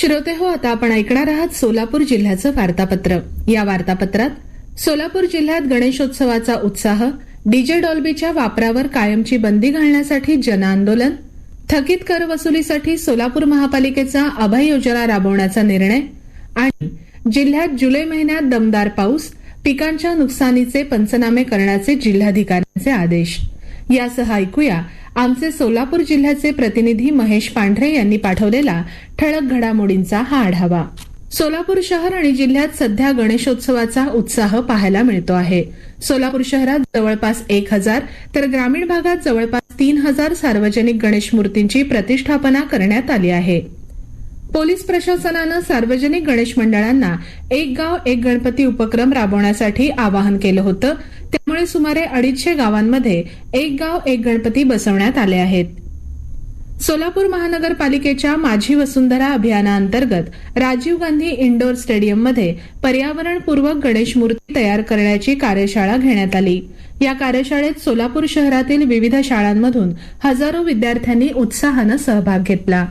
श्रोते हो आता आपण ऐकणार आहात सोलापूर जिल्ह्याचं वार्तापत्र. या वार्तापत्रात सोलापूर जिल्ह्यात गणेशोत्सवाचा उत्साह डीजे डॉल्बीच्या वापरावर कायमची बंदी घालण्यासाठी जनआंदोलन थकीत कर वसुलीसाठी सोलापूर महापालिकेचा अभय योजना राबवण्याचा निर्णय आणि जिल्ह्यात जुलै महिन्यात दमदार पाऊस पिकांच्या नुकसानीचे पंचनामे करण्याचे जिल्हाधिकाऱ्यांचे आदेश. यासह ऐकूया आमचे सोलापूर जिल्ह्याचे प्रतिनिधी महेश पांढरे यांनी पाठवलेला ठळक घडामोडींचा हा आढावा. सोलापूर शहर आणि जिल्ह्यात सध्या गणेशोत्सवाचा उत्साह पाहायला मिळतो आहे. सोलापूर शहरात जवळपास एक हजार तर ग्रामीण भागात जवळपास तीन हजार सार्वजनिक गणेश मूर्तींची प्रतिष्ठापना करण्यात आली आहे. पोलीस प्रशासनानं सार्वजनिक गणेश मंडळांना एक गाव एक गणपती उपक्रम राबवण्यासाठी आवाहन केलं होतं. त्यामुळे सुमारे अडीचशे गावांमध्ये एक गाव एक गणपती बसवण्यात आले आहेत. सोलापूर महानगरपालिकेच्या माझी वसुंधरा अभियानाअंतर्गत राजीव गांधी इंडोर स्टेडियममध्ये पर्यावरणपूर्वक गणेश मूर्ती तयार करण्याची कार्यशाळा घेण्यात आली. या कार्यशाळेत सोलापूर शहरातील विविध शाळांमधून हजारो विद्यार्थ्यांनी उत्साहानं सहभाग घेतला.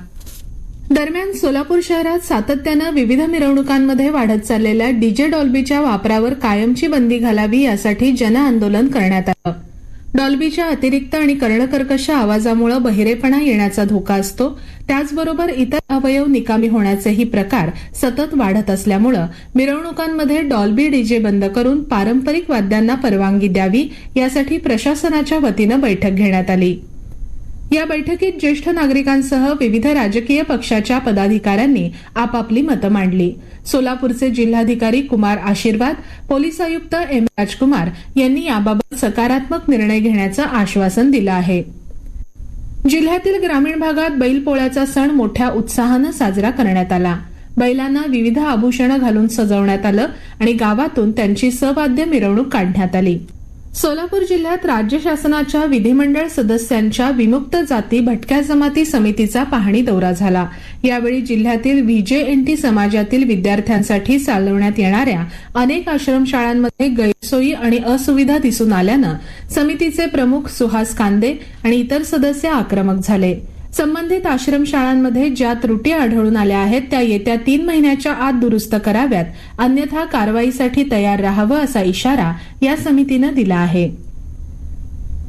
दरम्यान सोलापूर शहरात सातत्यानं विविध मिरवणुकांमध्ये वाढत चाललेल्या डीजे डॉल्बीच्या वापरावर कायमची बंदी घालावी यासाठी जनआंदोलन करण्यात आलं. डॉल्बीच्या अतिरिक्त आणि कर्णकर्कश आवाजामुळे बहिरेपणा येण्याचा धोका असतो. त्याचबरोबर इतर अवयव निकामी होण्याचेही प्रकार सतत वाढत असल्यामुळे मिरवणुकांमध्ये डॉल्बी डीजे बंद करून पारंपरिक वाद्यांना परवानगी द्यावी यासाठी प्रशासनाच्या वतीनं बैठक घेण्यात आली. या बैठकीत ज्येष्ठ नागरिकांसह विविध राजकीय पक्षाच्या पदाधिकाऱ्यांनी आपापली मतं मांडली. सोलापूरचे जिल्हाधिकारी कुमार आशीर्वाद पोलीस आयुक्त एम. राजकुमार यांनी याबाबत सकारात्मक निर्णय घेण्याचं आश्वासन दिलं आहे. जिल्ह्यातील ग्रामीण भागात बैलपोळ्याचा सण मोठ्या उत्साहानं साजरा करण्यात आला. बैलांना विविध आभूषणं घालून सजवण्यात आलं आणि गावातून त्यांची सवाद्य मिरवणूक काढण्यात आली. सोलापूर जिल्ह्यात राज्य शासनाच्या विधिमंडळ सदस्यांच्या विमुक्त जाती भटक्या जमाती समितीचा पाहणी दौरा झाला. यावेळी जिल्ह्यातील व्हीजेएनटी समाजातील विद्यार्थ्यांसाठी चालवण्यात येणाऱ्या अनेक आश्रमशाळांमध्ये गैरसोयी आणि असुविधा दिसून आल्यानं समितीचे प्रमुख सुहास कांदे आणि इतर सदस्य आक्रमक झाले. संबंधित आश्रमशाळांमध्ये ज्या त्रुटी आढळून आल्या आहेत त्या येत्या तीन महिन्याच्या आत दुरुस्त कराव्यात. अन्यथा कारवाईसाठी तयार राहावं असा इशारा या समितीनं दिला आहे.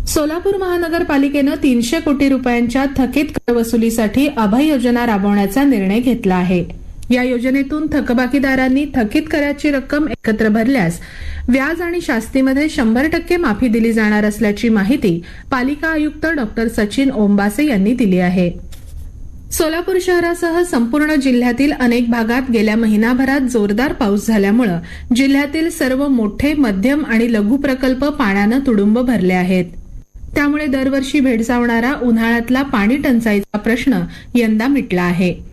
सोलापूर महानगरपालिकेनं तीनशे कोटी रुपयांच्या थकीत कर वसुलीसाठी अभय योजना राबवण्याचा निर्णय घेतला आहे. या योजनेतून थकबाकीदारांनी थकीत कराची रक्कम एकत्र भरल्यास व्याज आणि शास्तीमध्ये शंभर टक्के माफी दिली जाणार असल्याची माहिती पालिका आयुक्त डॉक्टर सचिन ओंबासे यांनी दिली आहे. सोलापूर शहरासह संपूर्ण जिल्ह्यातील अनेक भागात गेल्या महिनाभरात जोरदार पाऊस झाल्यामुळे जिल्ह्यातील सर्व मोठे मध्यम आणि लघु प्रकल्प पाण्यानं तुडुंब भरले आहेत. त्यामुळे दरवर्षी भेडसावणारा उन्हाळ्यातला पाणी टंचाईचा प्रश्न यंदा मिटला आहे.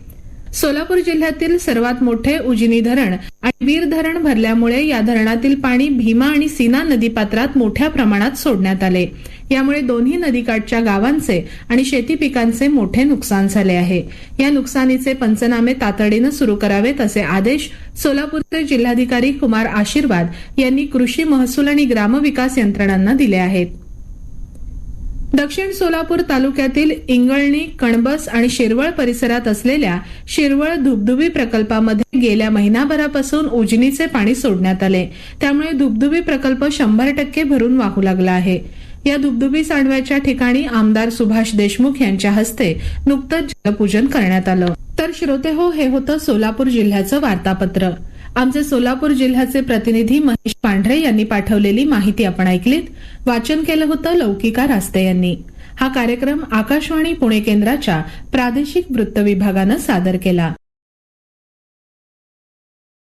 सोलापूर जिल्ह्यातील सर्वात मोठे उजनी धरण आणि वीर धरण भरल्यामुळे या धरणातील पाणी भीमा आणि सीना नदीपात्रात मोठ्या प्रमाणात सोडण्यात आले. यामुळे दोन्ही नदीकाठच्या गावांचे आणि शेती पिकांचे मोठे नुकसान झाले आहे. या नुकसानीचे पंचनामे तातडीनं सुरू करावेत असे आदेश सोलापूरचे जिल्हाधिकारी कुमार आशीर्वाद यांनी कृषी महसूल आणि ग्रामविकास यंत्रणांना दिले आहेत. दक्षिण सोलापूर तालुक्यातील इंगळणी कणबस आणि शिरवळ परिसरात असलेल्या शिरवळ धुबधुबी प्रकल्पामध्ये गेल्या महिनाभरापासून उजनीचे पाणी सोडण्यात आले. त्यामुळे धुबधुबी प्रकल्प शंभर टक्के भरून वाहू लागला आहे. या धुबधुबी सांडव्याच्या ठिकाणी आमदार सुभाष देशमुख यांच्या हस्ते नुकतंच जलपूजन करण्यात आलं. तर श्रोते हो हे होतं सोलापूर जिल्ह्याचं वार्तापत्र. आमचे सोलापूर जिल्ह्याचे प्रतिनिधी महेश पांढरे यांनी पाठवलेली माहिती आपण ऐकलीत. वाचन केलं होतं लौकिका रास्ते यांनी. हा कार्यक्रम आकाशवाणी पुणे केंद्राच्या प्रादेशिक वृत्त विभागानं सादर केला.